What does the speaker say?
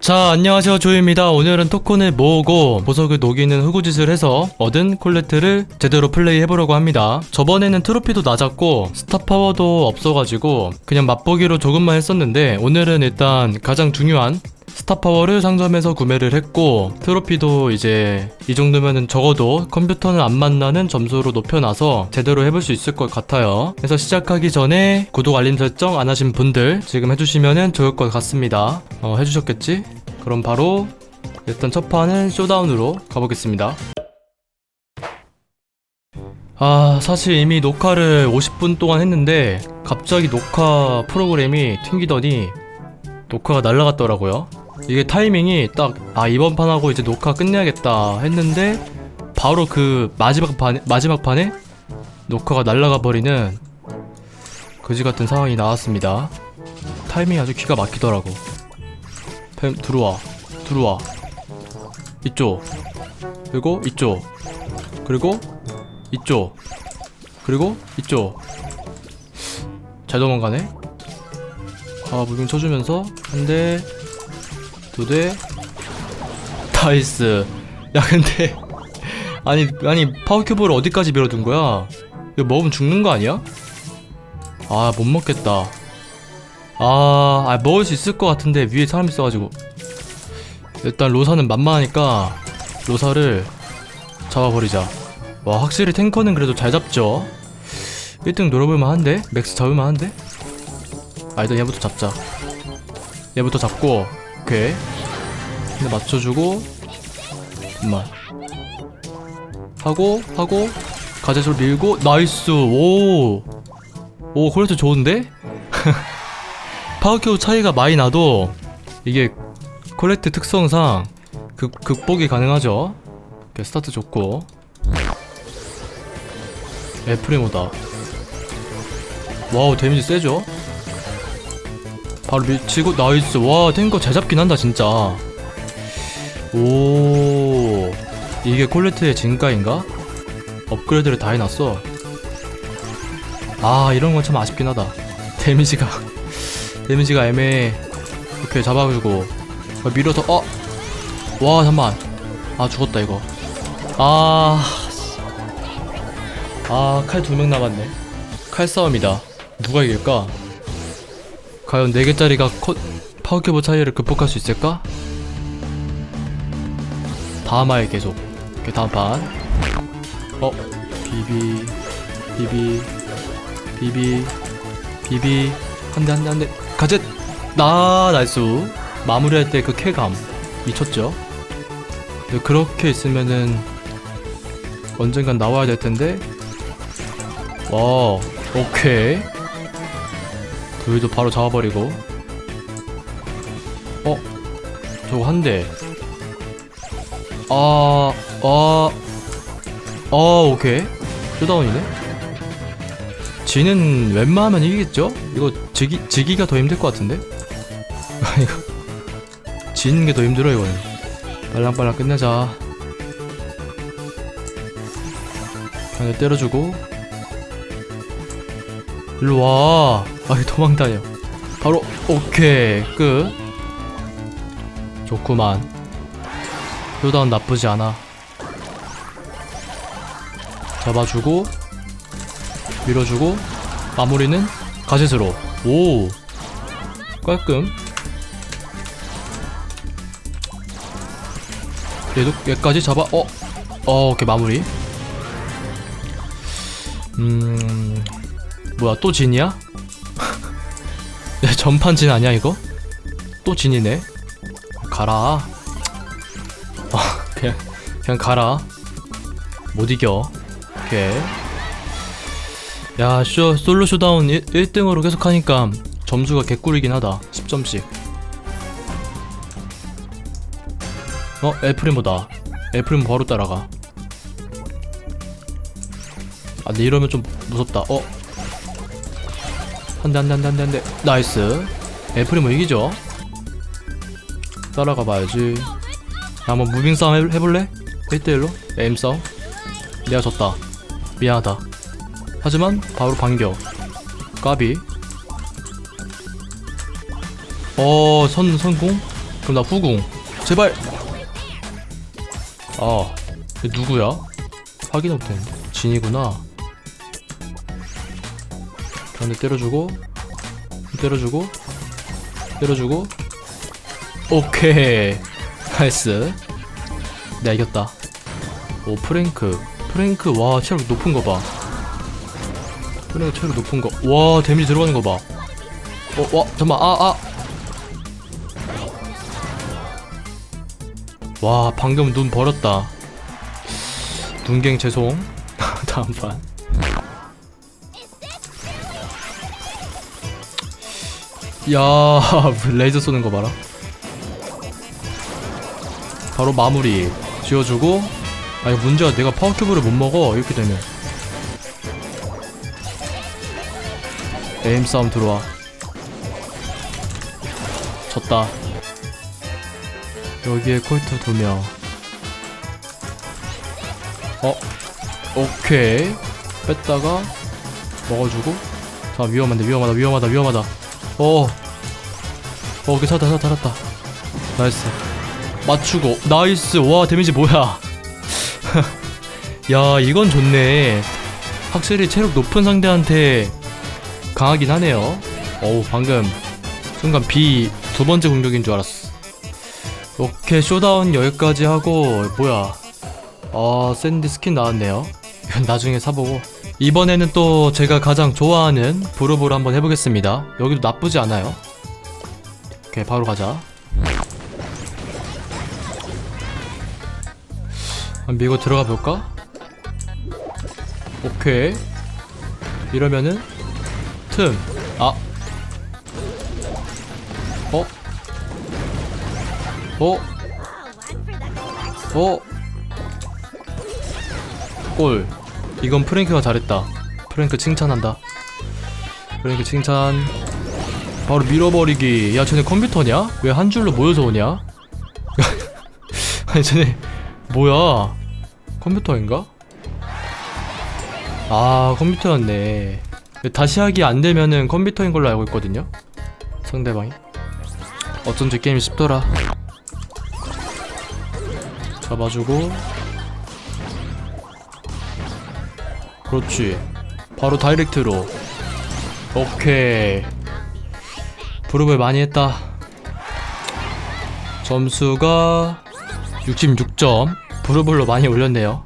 자 안녕하세요. 조이입니다. 오늘은 토큰을 모으고 보석을 녹이는 후구짓을 해서 얻은 콜레트를 제대로 플레이 해보려고 합니다. 저번에는 트로피도 낮았고 스타 파워도 없어가지고 그냥 맛보기로 조금만 했었는데 오늘은 일단 가장 중요한 스타 파워를 상점에서 구매를 했고 트로피도 이제 이 정도면은 적어도 컴퓨터는 안 만나는 점수로 높여놔서 제대로 해볼 수 있을 것 같아요. 그래서 시작하기 전에 구독 알림 설정 안 하신 분들 지금 해주시면은 좋을 것 같습니다. 어 해주셨겠지? 그럼 바로 일단 첫 판은 쇼다운으로 가보겠습니다. 아 사실 이미 녹화를 50분 동안 했는데 갑자기 녹화 프로그램이 튕기더니 녹화가 날라갔더라고요 이게 타이밍이 딱 아 이번 판하고 이제 녹화 끝내야겠다 했는데 바로 그 마지막 판 마지막 판에 녹화가 날라가 버리는 그지 같은 상황이 나왔습니다. 타이밍이 아주 기가 막히더라고. 팸 들어와 들어와 이쪽 그리고 이쪽 그리고 이쪽 그리고 이쪽 잘 도망가네. 아 무빙 쳐주면서 한대 두 대? 나이스. 야 근데 아니 아니 파워큐브를 어디까지 밀어둔 거야? 이거 먹으면 죽는 거 아니야? 아 못 먹겠다. 아, 아 먹을 수 있을 것 같은데 위에 사람 있어가지고. 일단 로사는 만만하니까 로사를 잡아버리자. 와 확실히 탱커는 그래도 잘 잡죠? 1등 노려볼만 한데? 맥스 잡을만 한데? 아 일단 얘부터 잡자. 얘부터 잡고 오케이. 근데 맞춰주고 잠만 하고 하고 가제솔 밀고 나이스. 오오 콜레트 좋은데? 파워큐 차이가 많이 나도 이게 콜렉트 특성상 극, 극복이 가능하죠. 이렇게 스타트 좋고. 에프리모다? 와우 데미지 세죠? 바로 밀치고 나이스. 와 탱커 잘 잡긴 한다 진짜. 오. 이게 콜레트의 진가인가? 업그레이드를 다 해놨어. 아 이런 건 참 아쉽긴 하다. 데미지가. 데미지가 애매해. 이렇게 잡아주고. 어, 밀어서 어! 와 잠만. 아 죽었다 이거. 아... 아 칼 두 명 남았네. 칼싸움이다. 누가 이길까? 과연 4개짜리가 코, 파워큐브 차이를 극복할 수 있을까? 다음화에 계속. 이렇게 다음 판. 어? 비비 비비 비비 비비. 한대 한대 한대. 가젯 나 나이스. 마무리할 때 그 쾌감 미쳤죠? 근데 그렇게 있으면은 언젠간 나와야 될 텐데? 와 오케이 그이도 바로 잡아버리고 어? 저거 한 대 아, 아, 아, 오케이. 쇼다운이네. 지는 웬만하면 이기겠죠? 이거 지기, 지기가 더 힘들 것 같은데? 이거. 지는 게 더 힘들어, 이거는. 빨랑빨랑 끝내자. 하나 때려주고. 일로 와. 아, 도망다녀. 바로, 오케이. 끝. 좋구만. 쇼다운 나쁘지 않아 잡아주고 밀어주고 마무리는 가젯으로 오 깔끔 얘도 얘까지 잡아 어? 어 오케이 마무리 음 뭐야 또 진이야? 야, 전판 진 아니야 이거? 또 진이네 가라 그냥 그냥 가라 못 이겨 오케이 야 쇼, 솔로 쇼다운 1, 1등으로 계속 하니까 점수가 개꿀이긴 하다 10점씩 어? 엘프리모다 엘프리모 바로 따라가 아 근데 이러면 좀 무섭다 어? 한대 한대 한대 한대 한대 나이스 엘프리모 이기죠? 따라가 봐야지 한번 무빙 싸움 해, 해볼래? 1대1로? 에임 싸움? 내가 졌다 미안하다 하지만 바로 반격 까비 어, 선, 선공? 그럼 나 후공. 제발! 아, 얘 누구야? 확인 못했는데. 진이구나. 한대 때려주고, 때려주고, 때려주고. 오케이. 나이스. 내가 이겼다. 오, 프랭크. 프랭크, 와, 체력 높은 거 봐. 프랭크 체력 높은 거. 와, 데미지 들어가는 거 봐. 어, 와, 잠깐만, 아, 아. 와 방금 눈 버렸다 눈갱 죄송 다음 판 야, 레이저 쏘는 거 봐라. 바로 마무리 지어주고. 아, 이거 문제가 내가 파워큐브를 못 먹어. 이렇게 되면. 에임 싸움 들어와. 졌다. 여기에 콜트 두 명. 어, 오케이. 뺐다가 먹어주고. 자, 위험한데, 위험하다, 위험하다, 위험하다. 어, 어, 오케이, 살았다, 살았다, 살았다. 나이스. 맞추고, 나이스. 와, 데미지 뭐야. 야, 이건 좋네. 확실히 체력 높은 상대한테 강하긴 하네요. 어우, 방금 순간 B 두 번째 공격인 줄 알았어. 오케이 쇼다운 여기까지 하고 뭐야 아 샌디 스킨 나왔네요 이건 나중에 사보고 이번에는 또 제가 가장 좋아하는 브루브를 한번 해보겠습니다 여기도 나쁘지 않아요 오케이 바로 가자 한번 밀고 들어가 볼까? 오케이 이러면은 틈 아. 어? 어? 어? 골. 이건 프랭크가 잘했다. 프랭크 칭찬한다. 프랭크 칭찬. 바로 밀어버리기. 야, 쟤네 컴퓨터냐? 왜 한 줄로 모여서 오냐? 아니, 쟤네 뭐야? 컴퓨터인가? 아, 컴퓨터였네. 다시 하기 안 되면은 컴퓨터인 걸로 알고 있거든요. 상대방이. 어쩐지 게임이 쉽더라. 잡아주고 그렇지. 바로 다이렉트로. 오케이. 브룹을 많이 했다. 점수가 66점. 브루블로 많이 올렸네요